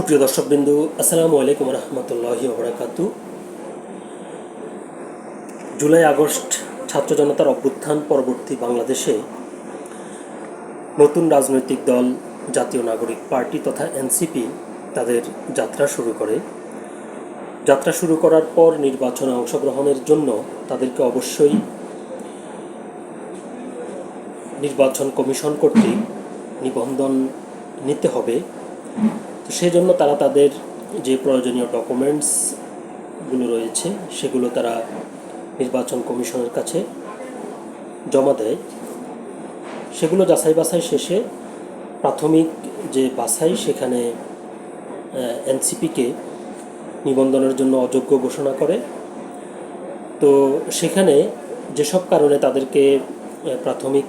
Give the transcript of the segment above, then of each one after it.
সুপ্রিয় দর্শকবৃন্দু, আসসালামু আলাইকুম রহমতুল্লাহি ওবরাকাতু জুলাই, আগস্ট ছাত্র জনতার অভ্যুত্থান পরবর্তী বাংলাদেশে নতুন রাজনৈতিক দল, জাতীয় নাগরিক পার্টি তথা এনসিপি তাদের যাত্রা শুরু করে। যাত্রা শুরু করার পর নির্বাচনে অংশগ্রহণের জন্য তাদেরকে অবশ্যই নির্বাচন কমিশন কর্তৃক নিবন্ধন নিতে হবে। তো সেই জন্য তারা তাদের যে প্রয়োজনীয় ডকুমেন্টসগুলো রয়েছে, সেগুলো তারা নির্বাচন কমিশনের কাছে জমা দেয়। সেগুলো যাচাই বাছাই শেষে প্রাথমিক যে বাছাই, সেখানে এনসিপিকে নিবন্ধনের জন্য অযোগ্য ঘোষণা করে। তো সেখানে যেসব কারণে তাদেরকে প্রাথমিক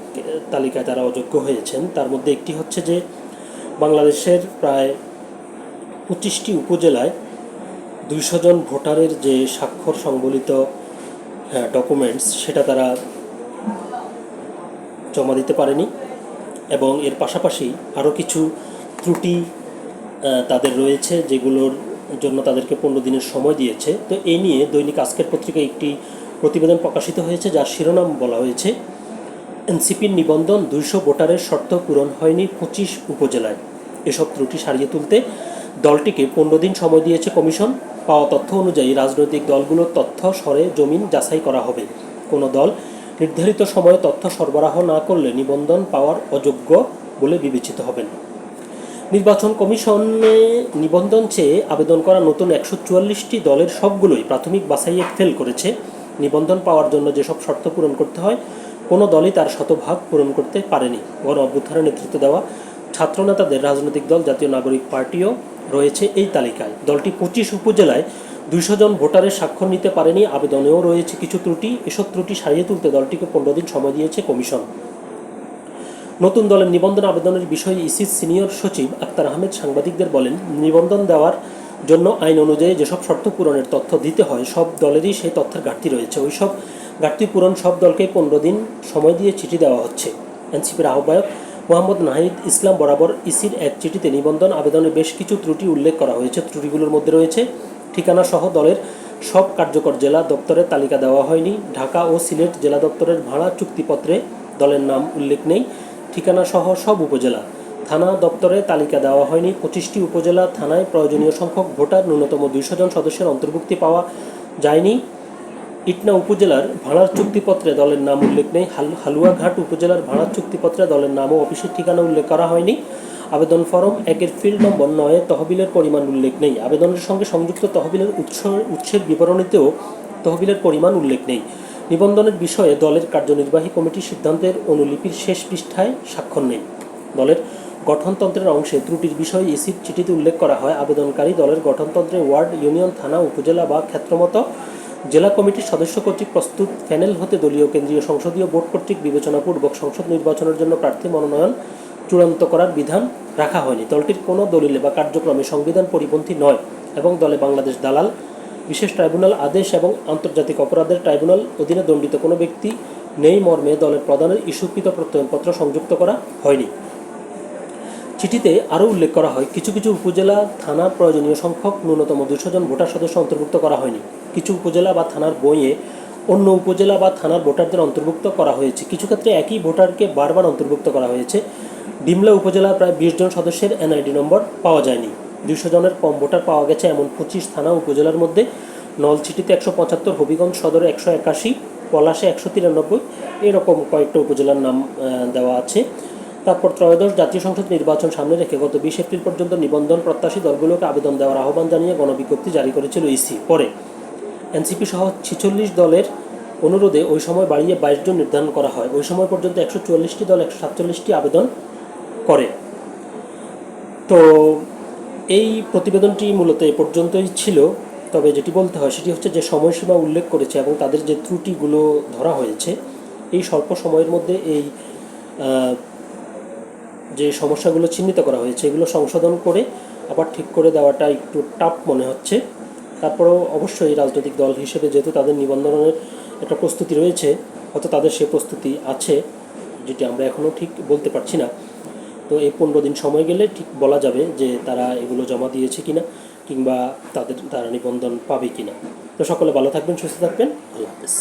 তালিকায় তারা অযোগ্য হয়েছেন, তার মধ্যে একটি হচ্ছে যে, বাংলাদেশের প্রায় পঁচিশটি উপজেলায় দুইশো জন ভোটারের যে স্বাক্ষর সংবলিত ডকুমেন্টস সেটা তারা জমা দিতে পারেনি এবং এর পাশাপাশি আরও কিছু ত্রুটি তাদের রয়েছে যেগুলোর জন্য তাদেরকে পনেরো দিনের সময় দিয়েছে। তো এই নিয়ে দৈনিক আজকের পত্রিকায় একটি প্রতিবেদন প্রকাশিত হয়েছে, যার শিরোনাম বলা হয়েছে, এনসিপির নিবন্ধন দুইশো ভোটারের শর্ত পূরণ হয়নি পঁচিশ উপজেলায়। এসব ত্রুটি সারিয়ে তুলতে দলটিকে পনেরো দিন সময় দিয়েছে কমিশন। পাওয়া তথ্য অনুযায়ী রাজনৈতিক দলগুলোর তথ্য সরে জমিন যাচাই করা হবে। কোনো দল নির্ধারিত সময়ে তথ্য সরবরাহ না করলে নিবন্ধন পাওয়ার অযোগ্য বলে বিবেচিত হবেন। নির্বাচন কমিশনে নিবন্ধন চেয়ে আবেদন করা নতুন একশো চুয়াল্লিশটি দলের সবগুলোই প্রাথমিক বাছাইয়ে ফেল করেছে। নিবন্ধন পাওয়ার জন্য যেসব শর্ত পূরণ করতে হয়, কোনো দলই তার শতভাগ পূরণ করতে পারেনি। গণ অভ্যুত্থানের নেতৃত্ব দেওয়া ছাত্রনেতাদের রাজনৈতিক দল, জাতীয় নাগরিক পার্টিও রয়েছে এই তালিকায়। দলটি পঁচিশ উপজেলায় দুইশো জন ভোটারের স্বাক্ষর নিতে পারেনি, আবেদনেও রয়েছে কিছু ত্রুটি। এসব ত্রুটি সারিয়ে তুলতে দলটিকে পনেরো দিন সময় দিয়েছে কমিশন। নতুন দলের নিবন্ধন আবেদনের বিষয়ে ইসির সিনিয়র সচিব আক্তার আহমেদ সাংবাদিকদের বলেন, নিবন্ধন দেওয়ার জন্য আইন অনুযায়ী যেসব শর্ত পূরণের তথ্য দিতে হয়, সব দলেরই সেই তথ্যের ঘাটতি রয়েছে। ওই সব ঘাটতি পূরণ সব দলকে পনেরো দিন সময় দিয়ে চিঠি দেওয়া হচ্ছে। এনসিপির আহ্বায়ক মোহাম্মদ নাহিদ ইসলাম বরাবর ইসির এক চিঠিতে নিবন্ধন, আবেদনে বেশ কিছু ত্রুটি উল্লেখ করা হয়েছে। ত্রুটিগুলোর মধ্যে রয়েছে ঠিকানা সহ দলের সব কার্যকর জেলা দপ্তরের তালিকা দেওয়া হয়নি। ঢাকা ও সিলেট জেলা দপ্তরের ভাড়া চুক্তিপত্রে দলের নাম উল্লেখ নেই। ঠিকানা সহ সব উপজেলা, থানা দপ্তরে তালিকা দেওয়া হয়নি। পঁচিশটি উপজেলা থানায় প্রয়োজনীয় সংখ্যক ভোটার, ন্যূনতম দুইশো জন সদস্যের অন্তর্ভুক্তি পাওয়া যায়নি। ইটনা উপজেলার ভাড়ার চুক্তিপত্রে দলের নাম উল্লেখ নেই। হাল- হালুয়াঘাট উপজেলার ভাড়ার চুক্তিপত্রে দলের নাম ও অফিসের ঠিকানা উল্লেখ করা হয়নি। আবেদন ফরম একের ফিল্ড নম্বর নয়ে তহবিলের পরিমাণ উল্লেখ নেই। আবেদনের সঙ্গে সংযুক্ত তহবিলের উৎস, উৎসের বিবরণীতেও তহবিলের পরিমাণ উল্লেখ নেই। নিবন্ধনের বিষয়ে দলের কার্যনির্বাহী কমিটির সিদ্ধান্তের অনুলিপির শেষ পৃষ্ঠায় স্বাক্ষর নেই। দলের গঠনতন্ত্রের অংশে ত্রুটির বিষয়ে ইসির চিঠিতে উল্লেখ করা হয়। আবেদনকারী দলের গঠনতন্ত্রে ওয়ার্ড, ইউনিয়ন, থানা, উপজেলা বা ক্ষেত্রমতো জেলা কমিটির সদস্য কর্তৃক প্রস্তুত প্যানেল হতে দলীয় কেন্দ্রীয় সংসদীয় বোর্ড কর্তৃক বিবেচনাপূর্বক সংসদ নির্বাচনের জন্য প্রার্থী মনোনয়ন চূড়ান্ত করার বিধান রাখা হয়নি। দলটির কোনো দলিলে বা কার্যক্রমে সংবিধান পরিপন্থী নয় এবং দলে বাংলাদেশ দালাল, বিশেষ ট্রাইব্যুনাল আদেশ এবং আন্তর্জাতিক অপরাধের ট্রাইব্যুনাল অধীনে দণ্ডিত কোনো ব্যক্তি নেই মর্মে দলের প্রধানের ইস্যুকৃত প্রত্যয়নপত্র সংযুক্ত করা হয়নি। চিঠিতে আরও উল্লেখ করা হয়, কিছু কিছু উপজেলা থানার প্রয়োজনীয় সংখ্যক ন্যূনতম দুশো জন ভোটার সদস্য অন্তর্ভুক্ত করা হয়নি। কিছু উপজেলা বা থানার বইয়ে অন্য উপজেলা বা থানার ভোটারদের অন্তর্ভুক্ত করা হয়েছে। কিছু ক্ষেত্রে একই ভোটারকে বারবার অন্তর্ভুক্ত করা হয়েছে। ডিমলা উপজেলার প্রায় বিশ জন সদস্যের এনআইডি নম্বর পাওয়া যায়নি। দুশো জনের কম ভোটার পাওয়া গেছে এমন পঁচিশ থানা উপজেলার মধ্যে। নলছিটিতে একশো পঁচাত্তর, হবিগঞ্জ সদরে একশো একাশি, পলাশে একশো তিরানব্বই, এরকম কয়েকটা উপজেলার নাম দেওয়া আছে। তারপর ত্রয়োদশ জাতীয় সংসদ নির্বাচন সামনে রেখে গত বিশ এপ্রিল পর্যন্ত নিবন্ধন প্রত্যাশী দলগুলোকে আবেদন দেওয়ার আহ্বান জানিয়ে গণবিজ্ঞপ্তি জারি করেছিল ইসি। পরে এনসিপি সহ ছিচল্লিশ দলের অনুরোধে ওই সময় বাড়িয়ে বাইশ জন নির্ধারণ করা হয়। ওই সময় পর্যন্ত একশো চুয়াল্লিশটি দল, একশো সাতচল্লিশটি আবেদন করে। তো এই প্রতিবেদনটি মূলত এ পর্যন্তই ছিল। তবে যেটি বলতে হয় সেটি হচ্ছে যে সময়সীমা উল্লেখ করেছে এবং তাদের যে ত্রুটিগুলো ধরা হয়েছে, এই স্বল্প সময়ের মধ্যে এই যে সমস্যাগুলো চিহ্নিত করা হয়েছে, এগুলো সংশোধন করে আবার ঠিক করে দেওয়াটা একটু টাফ মনে হচ্ছে। তারপরেও অবশ্যই রাজনৈতিক দল হিসেবে যেহেতু তাদের নিবন্ধনের একটা প্রস্তুতি রয়েছে, হয়তো তাদের সে প্রস্তুতি আছে, যেটি আমরা এখনও ঠিক বলতে পারছি না। তো এই পনেরো দিন সময় গেলে ঠিক বলা যাবে যে তারা এগুলো জমা দিয়েছে কিনা, কিংবা তাদের, তারা নিবন্ধন পাবে কিনা। তো সকলে ভালো থাকবেন, সুস্থ থাকবেন। আল্লাহ হাফেজ।